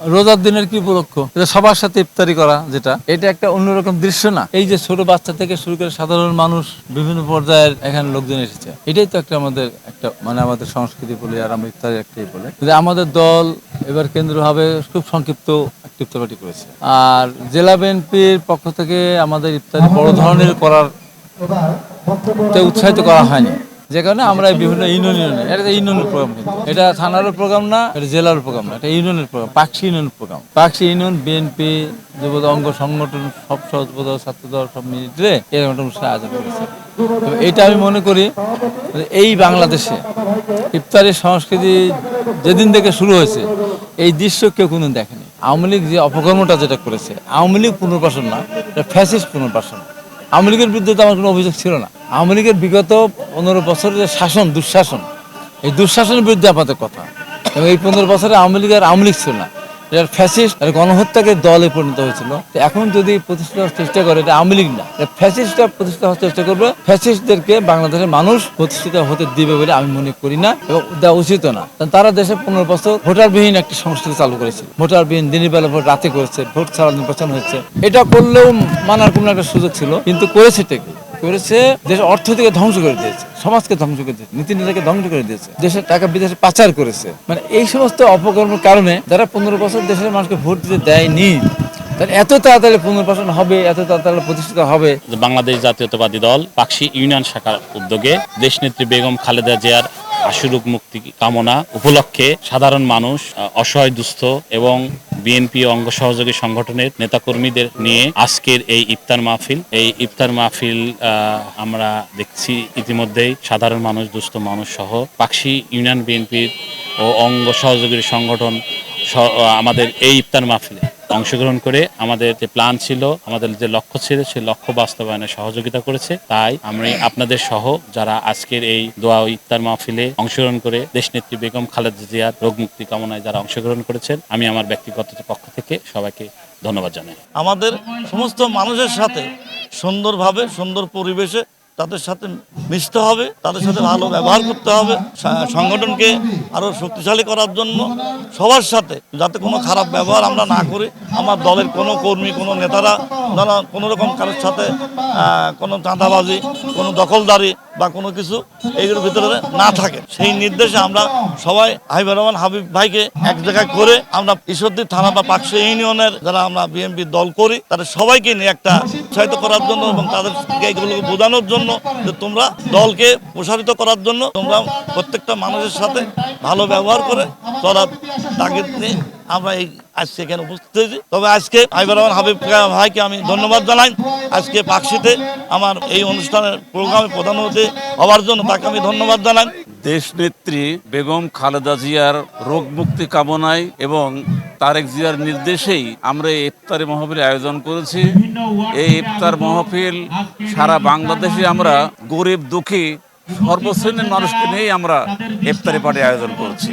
রোজার দিনের কি উপলক্ষ? এটা সবার সাথে ইফতারি করা যেটা। এটা একটা অন্যরকম দৃশ্য না? এই যে ছোট বাচ্চা থেকে শুরু করে সাধারণ মানুষ বিভিন্ন পর্যায়ের এখানে লোকজন এসেছে। এটাই তো একটা আমাদের একটা মানে আমাদের সংস্কৃতি বলে আর আমরা ইফতারি একটাই বলে। যে আমাদের দল এবার কেন্দ্র হবে খুব সংক্ষিপ্ত ইফতার পার্টি করেছে। আর জেলা বিএনপির পক্ষ থেকে আমাদের ইফতারি বড় ধরনের করার উৎসাহিত করা হয়নি। যে কারণে আমরা বিভিন্ন ইউনিয়ন এটা ইউনিয়নের প্রোগ্রাম এটা থানারও প্রোগ্রাম না, এটা জেলার প্রোগ্রাম না, এটা ইউনিয়নের প্রোগ্রাম পাকশি ইউনিয়নের প্রোগ্রাম। পাকশি ইউনিয়ন, বিএনপি যুব অঙ্গ সংগঠন, সব সহযোগিতা ছাত্র দল সব মিলিয়ে এরকম একটা অনুষ্ঠান আয়োজন করেছে। তো এটা আমি মনে করি এই বাংলাদেশে ইফতারি সংস্কৃতি যেদিন থেকে শুরু হয়েছে, এই দৃশ্য কেউ কোনো দেখেনি। আওয়ামী লীগ যে অপকর্মটা যেটা করেছে, আওয়ামী লীগ পুনর্বাসন না, এটা ফ্যাসিস্ট পুনর্বাসন। আওয়ামী লীগের বিরুদ্ধে তো আমার কোনো অভিযোগ ছিল না। আওয়ামী লীগের বিগত পনেরো বছরের যে শাসন, দুঃশাসন, এই দুঃশাসনের বিরুদ্ধে আমাদের কথা। এবং এই পনেরো বছরে আওয়ামী লীগের আওয়ামী লীগ ছিল না। এটা ফ্যাসিস্ট আর গণহত্যাকে দলে পরিণত হয়েছিল। এখন যদি প্রতিষ্ঠা চেষ্টা করে, এটা আওয়ামী লীগ না। ফ্যাসিস্টটা প্রতিষ্ঠা হওয়ার চেষ্টা করবে ফ্যাসিস্টদেরকে বাংলাদেশের মানুষ প্রতিষ্ঠিত হতে দিবে বলে আমি মনে করি না এবং দেওয়া উচিত না। কারণ তারা দেশে পনেরো বছর ভোটারবিহীন একটি সংস্কৃতি চালু করেছে। ভোটারবিহীন দিনের বেলা ভোট রাতে করেছে, ভোট ছাড়া নির্বাচন হয়েছে। এটা করলেও মানার কোনো একটা সুযোগ ছিল, কিন্তু করেছে কি করেছে দেশের অর্থনীতিকে ধ্বংস করে দিয়েছে, সমাজকে ধ্বংস করে দিয়েছে, নীতি নেতাকে ধ্বংস করে দিয়েছে দেশের টাকা, বিদেশে পাচার করেছে। মানে এই সমস্ত অপকর্মের কারণে যারা পনেরো বছর দেশের মানুষকে ভোট দিতে দেয়নি এত তাড়াতাড়ি পুনর্বাসন হবে, এত তাড়াতাড়ি প্রতিষ্ঠিত হবে। বাংলাদেশ জাতীয়তাবাদী দল পাকশি ইউনিয়ন শাখার উদ্যোগে দেশনেত্রী বেগম খালেদা জিয়ার আশুরূপ মুক্তি কামনা উপলক্ষে সাধারণ মানুষ অসহায় দুস্থ এবং বিএনপি অঙ্গ সহযোগী সংগঠনের নেতাকর্মীদের নিয়ে আজকের এই ইফতার মাহফিল। এই ইফতার মাহফিল আমরা দেখছি ইতিমধ্যেই সাধারণ মানুষ, দুস্থ মানুষ সহ পাকশি ইউনিয়ন বিএনপির ও অঙ্গ সহযোগী সংগঠন আমাদের এই ইফতার মাহফিলে। অংশগ্রহণ করে আমাদের যে প্ল্যান ছিল, আমাদের যে লক্ষ্য ছিল, সেই লক্ষ্য বাস্তবায়নে সহযোগিতা করেছে। তাই আমি আপনাদের সহ যারা আজকের এই দোয়া ইফতার মাহফিলে অংশগ্রহণ করে দেশনেত্রী বেগম খালেদা জিয়ার রোগ মুক্তি কামনায় যারা অংশগ্রহণ করেছেন, আমি আমার ব্যক্তিগত পক্ষ থেকে সবাইকে ধন্যবাদ জানাই। আমাদের সমস্ত মানুষের সাথে সুন্দরভাবে, সুন্দর পরিবেশে তাদের সাথে মিশতে হবে, তাদের সাথে ভালো ব্যবহার করতে হবে সংগঠনকে আরও শক্তিশালী করার জন্য সবার সাথে, যাতে কোনো খারাপ ব্যবহার আমরা না করি। আমার দলের কোনো কর্মী, কোনো নেতারা, যারা কোনো রকম কারোর সাথে কোনো চাঁদাবাজি, কোনো দখলদারি বা কোনো কিছু এইগুলোর ভিতরে না থাকে। সেই নির্দেশে আমরা সবাই হাবিবুর রহমান হাবিব ভাইকে এক জায়গায় করে আমরা ঈশ্বরদী থানা বা পাকশি ইউনিয়নের যারা আমরা বিএনপি দল করি, তাদের সবাইকে নিয়ে একটা উৎসাহিত করার জন্য এবং তাদেরকে এগুলোকে বোঝানোর জন্য যে তোমরা দলকে প্রসারিত করার জন্য তোমরা প্রত্যেকটা মানুষের সাথে ভালো ব্যবহার করে চলার তাগিদ নিয়ে আমরা এই আজকে এখানে উপস্থিত হয়েছি। তবে আজকে হাবিবুর রহমান হাবিব ভাইকে আমি ধন্যবাদ জানাই। আজকে পাকশিতে আমার এই অনুষ্ঠানের প্রোগ্রামে প্রধান অতিথি হওয়ার জন্য তাকে আমি ধন্যবাদ জানাই। দেশ নেত্রী বেগম খালেদা জিয়ার রোগ মুক্তি কামনায় এবং তারেক জিয়ার নির্দেশেই আমরা এই ইফতারি মহফিল আয়োজন করেছি। এই ইফতার মহফিল সারা বাংলাদেশে আমরা গরিব দুঃখী সর্বশ্রেণীর মানুষকে নিয়েই আমরা ইফতারি পার্টি আয়োজন করছি।